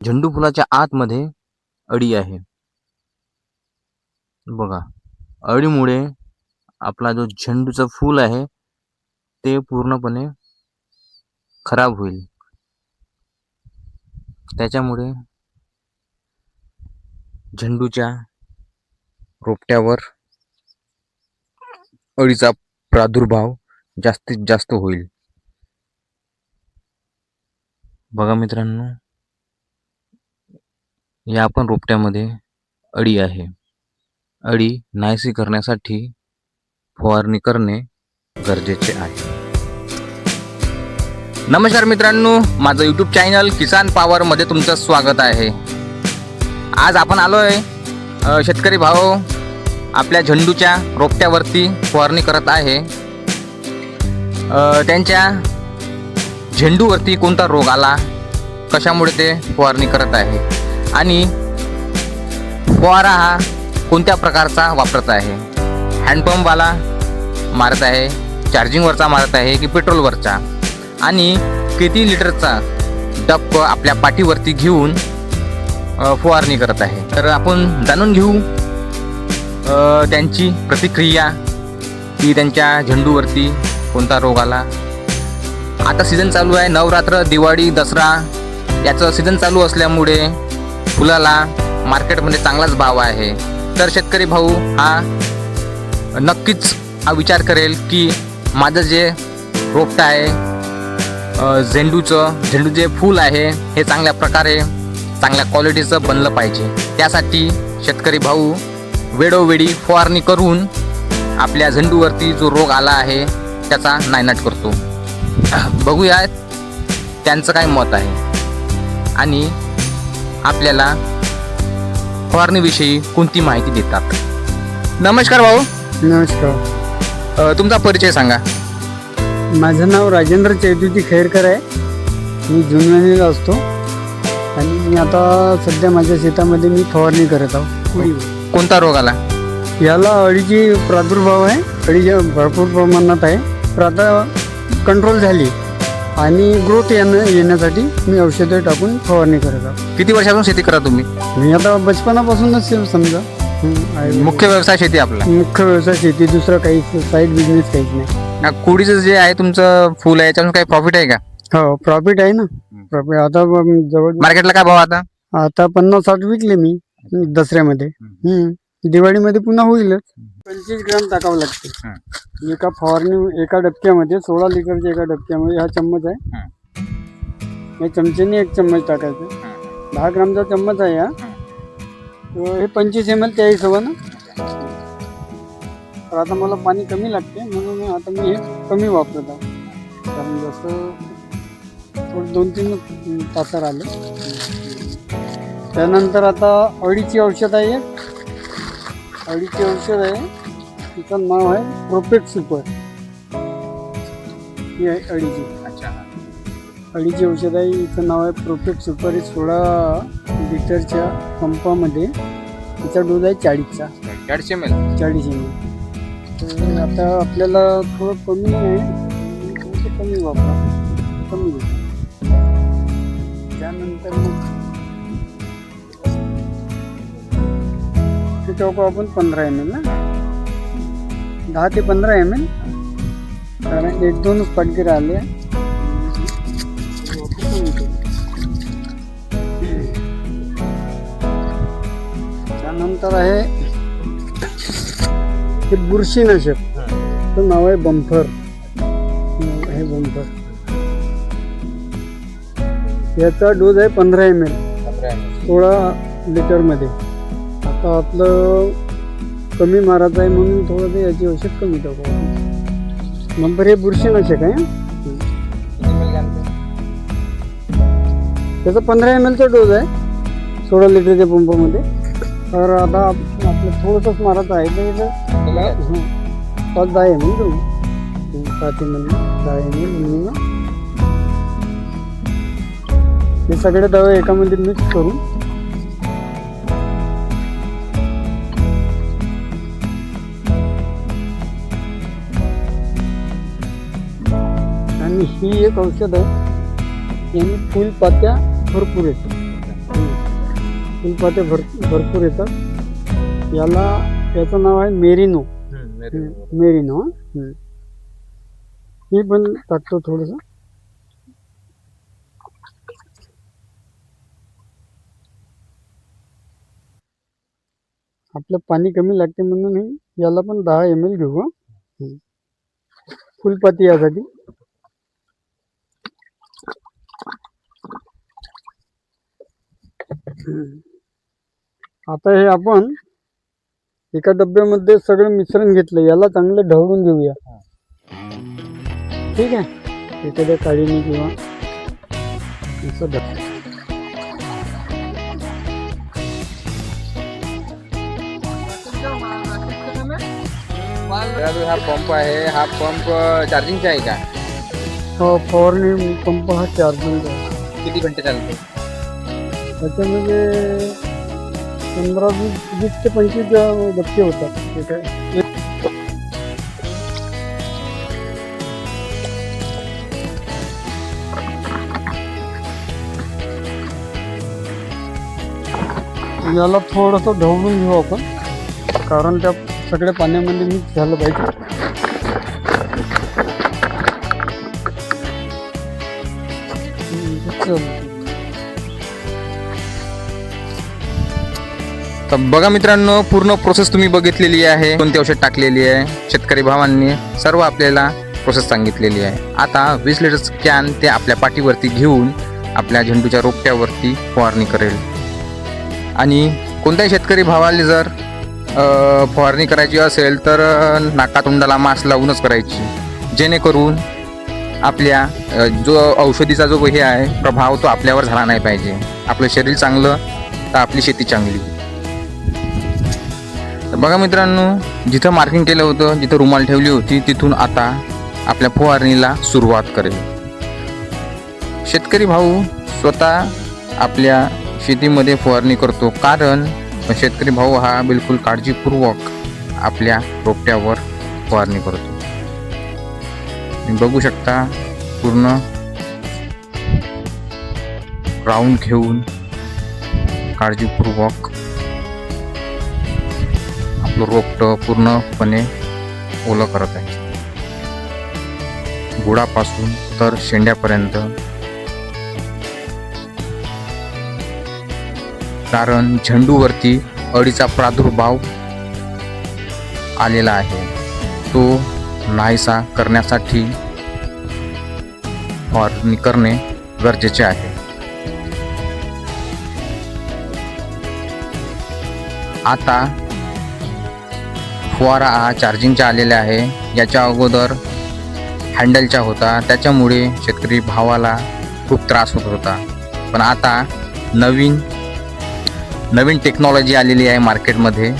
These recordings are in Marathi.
झेंडू फुलाच्या आतमध्ये अळी आहे. बघा अळीमुळे आपला जो झेंडूचं फूल आहे ते पूर्णपणे खराब होईल. त्याच्यामुळे झेंडूच्या रोपट्यावर अळीचा प्रादुर्भाव जास्तीत जास्त होईल. बघा मित्रांनो या पण रोपट्यामध्ये अळी आहे. अळी नाहीशी करण्यासाठी फवारणी करणे गरजेचे आहे. नमस्कार मित्रांनो माझं यूट्यूब चॅनल किसान पॉवरमध्ये तुमचं स्वागत आहे. आज आपण आलोय आहे शेतकरी भाऊ आपल्या झेंडूच्या रोपट्यावरती फवारणी करत आहे. त्यांच्या झेंडूवरती कोणता रोग आला कशामुळे ते फवारणी करत आहे? आणि फवारा हा कोणत्या प्रकारचा वापरत आहे? हँडपंपवाला मारत आहे चार्जिंगवरचा मारत आहे की पेट्रोलवरचा? आणि किती लिटरचा डप्प आपल्या पाठीवरती घेऊन फवारणी करत आहे? तर आपण जाणून घेऊ त्यांची प्रतिक्रिया की त्यांच्या झेंडूवरती कोणता रोग आला? आता सीझन चालू आहे. नवरात्र दिवाळी दसरा याचं सीझन चालू असल्यामुळे फुलाला मार्केटमध्ये चांगलाच भाव आहे. तर शेतकरी भाऊ हा नक्कीच हा विचार करेल की माझं जे रोपटं आहे झेंडूचं झेंडू जे फूल आहे हे चांगल्या प्रकारे चांगल्या क्वालिटीचं बनलं पाहिजे. त्यासाठी शेतकरी भाऊ वेळोवेळी फवारणी करून आपल्या झेंडूवरती जो रोग आला आहे त्याचा नायनाट करतो. बघूया त्यांचं काय मत आहे. आणि आपल्याला फवारणीविषयी कोणती माहिती देतात? नमस्कार भाऊ. नमस्कार. अ, तुमचा परिचय सांगा. माझं नाव राजेंद्र चैतुजी खैरकर आहे. मी जुनवणीला असतो. आणि मी आता सध्या माझ्या शेतामध्ये मी फवारणी करत आहो. कोणता रोग आला? याला अळीची प्रादुर्भाव आहे. अळीच्या भरपूर प्रमाणात आहे. तर आता कंट्रोल झाली. आणि ग्रोथ येणं येण्यासाठी मी औषधं टाकून फवारणी करत आहो. किती वर्षापासून शेती करा तुम्ही? मी आता बचपनापासूनच समजा. हं, आहे. मुख्य व्यवसाय शेती आपला. मुख्य व्यवसाय शेती दुसरा काही साईड बिझनेस काहीच नाही. ना कुडीचं जे आहे तुमचं फुल आहे याच्यातून काही प्रॉफिट आहे का? हो प्रॉफिट आहे ना. प्रॉफिट आता ब- जवळ मार्केटला काय भाव आता? आता पन्नास साठ विकले मी दसऱ्यामध्ये. हम्म. दिवाळीमध्ये पुन्हा होईलच. पंचवीस ग्राम टाकावं लागते. एका फवारणी एका डबक्यामध्ये सोळा लिटरच्या एका डबक्यामध्ये हा चम्मच आहे. या चमच्याने एक चम्मच टाकायचं. दहा ग्रामचा चम्मच आहे हा. तर हे पंचवीस एम एल त्या हिशोबानं. तर आता मला पाणी कमी लागते म्हणून आता मी हे कमी वापरत आहे. कारण जसं थोडं दोन तीन तासावर आलं. त्यानंतर आता अडीची औषध आहे अडीची औषध आहे तिचं नाव आहे प्रोपेट सुपर. ही आहे अडीची अच्छा. अडीची औषध आहे हिचं नाव आहे प्रोपेट सुपर. हे सोळा लिटरच्या पंपामध्ये तिचा डोस आहे चाळीसचा. चारशे एम चाळीस एम तर आता आपल्याला थोडं कमी आहे. थोडंसं कमी वापरा. कमी घ्या. त्यानंतर मग ते टाकू आपण पंधरा एम एल ना. दहा ते पंधरा एम एल कारण एक दोनच पाटगे राहिले त्यानंतर आहे हे बुरशीनाशक. तर नाव आहे बंफर. हे बंफर. याचा डोस आहे पंधरा एम एल सोळा लिटरमध्ये. आता आपलं कमी मारायचं आहे म्हणून थोडं ते याची औषध कमी टाकू. नंबर हे बुरशीनाशक आहे त्याचा पंधरा एम एलचा डोस आहे सोळा लिटरच्या पंपामध्ये तर आता आप- आपलं थोडंसंच मारायचं आहे तर. पाच दहा एम एल देऊ पाच एम एल दहा एम एल हे सगळे दवा एकामध्ये मिक्स करून आणि ही एक औषध आहे. याने फुलपात्या भरपूर येते फुलपाते भर भरपूर येतात. याला याचं नाव आहे मेरिनो. मेरिनो. हं. पण टाकतो थोडंसं. आपलं पाणी कमी लागते म्हणून याला पण दहा एम एल घेऊ. फुलपाती यासाठी. आता हे आपण एका डब्यामध्ये सगळं मिश्रण घेतलं याला चांगलं ढवळून घेऊया. ठीक आहे? एखाद्या काळीने किंवा असं हा पंप आहे. हा पंप चार्जिंगचा आहे का? हा फवारणी पंप हा चार्जिंग आहे. किती घंटे चालतो? त्याच्यामध्ये पंधरा वीस वीस ते पंचवीस डबके होतात. ते काय याला थोडंसं ढवळून घेऊ आपण. कारण त्या सगळ्या पाण्यामध्ये मिक्स झालं पाहिजे. चल. तर बघा मित्रांनो पूर्ण प्रोसेस तुम्ही बघितलेली आहे. कोणती औषध टाकलेली आहे? शेतकरी भावांनी सर्व आपल्याला प्रोसेस सांगितलेली आहे. आता वीस लिटर कॅन ते आपल्या पाठीवरती घेऊन आपल्या झेंडूच्या रोपट्यावरती फवारणी करेल. आणि कोणत्याही शेतकरी भावाला जर फवारणी करायची असेल तर नाकातोंडाला मास्क लावूनच करायची. जेणेकरून आपल्या जो औषधीचा जो हे आहे प्रभाव तो आपल्यावर झाला नाही पाहिजे. आपलं शरीर चांगलं तर आपली शेती चांगली. तर बघा मित्रांनो जिथं मार्किंग केलं होतं जिथं रुमाल ठेवली होती तिथून आता आपल्या फवारणीला सुरुवात करेल. शेतकरी भाऊ स्वतः आपल्या शेतीमध्ये फवारणी करतो. कारण शेतकरी भाऊ हा बिलकुल काळजीपूर्वक आपल्या रोपट्यावर फवारणी करतो. बघू शकता पूर्ण राऊंड घेऊन काळजीपूर्वक रोपटं पूर्णपणे ओलं करत आहे. गुडापासून तर शेंड्यापर्यंत. कारण झेंडूवरती अळीचा प्रादुर्भाव आलेला आहे. तो नाहीसा करण्यासाठी फवारणी करणे गरजेचे आहे. आता फुवारा हा चार्जिंगचा आलेला आहे. याच्या अगोदर हँडलचा होता. त्याच्यामुळे शेतकरी भावाला खूप त्रास होत होता. पण आता नवीन नवीन टेक्नॉलॉजी आलेली आहे मार्केटमध्ये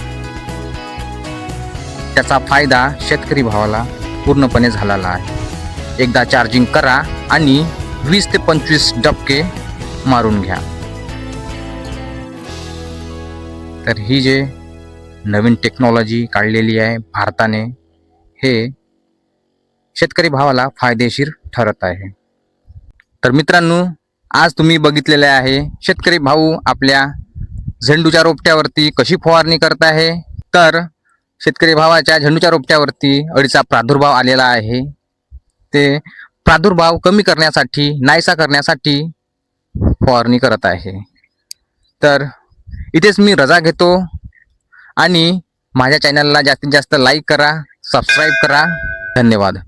त्याचा फायदा शेतकरी भावाला पूर्णपणे झालेला आहे. एकदा चार्जिंग करा आणि वीस ते पंचवीस डबके मारून घ्या. तर ही जे नवीन टेक्नॉलॉजी काढलेली आहे भारताने. हे शेतकरी भावाला फायदेशीर ठरत आहे. तर मित्रांनो आज तुम्ही बघितलेले आहे शेतकरी भाऊ आपल्या झेंडूच्या रोपट्यावरती कशी फवारणी करत आहे. तर शेतकरी भावाच्या झेंडूच्या रोपट्यावरती अळीचा प्रादुर्भाव आलेला आहे. ते प्रादुर्भाव कमी करण्यासाठी नाहीसा करण्यासाठी फवारणी करत आहे. तर इथेच मी रजा घेतो. आणि माझ्या चॅनलला जास्तीत जास्त लाईक करा सबस्क्राईब करा. धन्यवाद.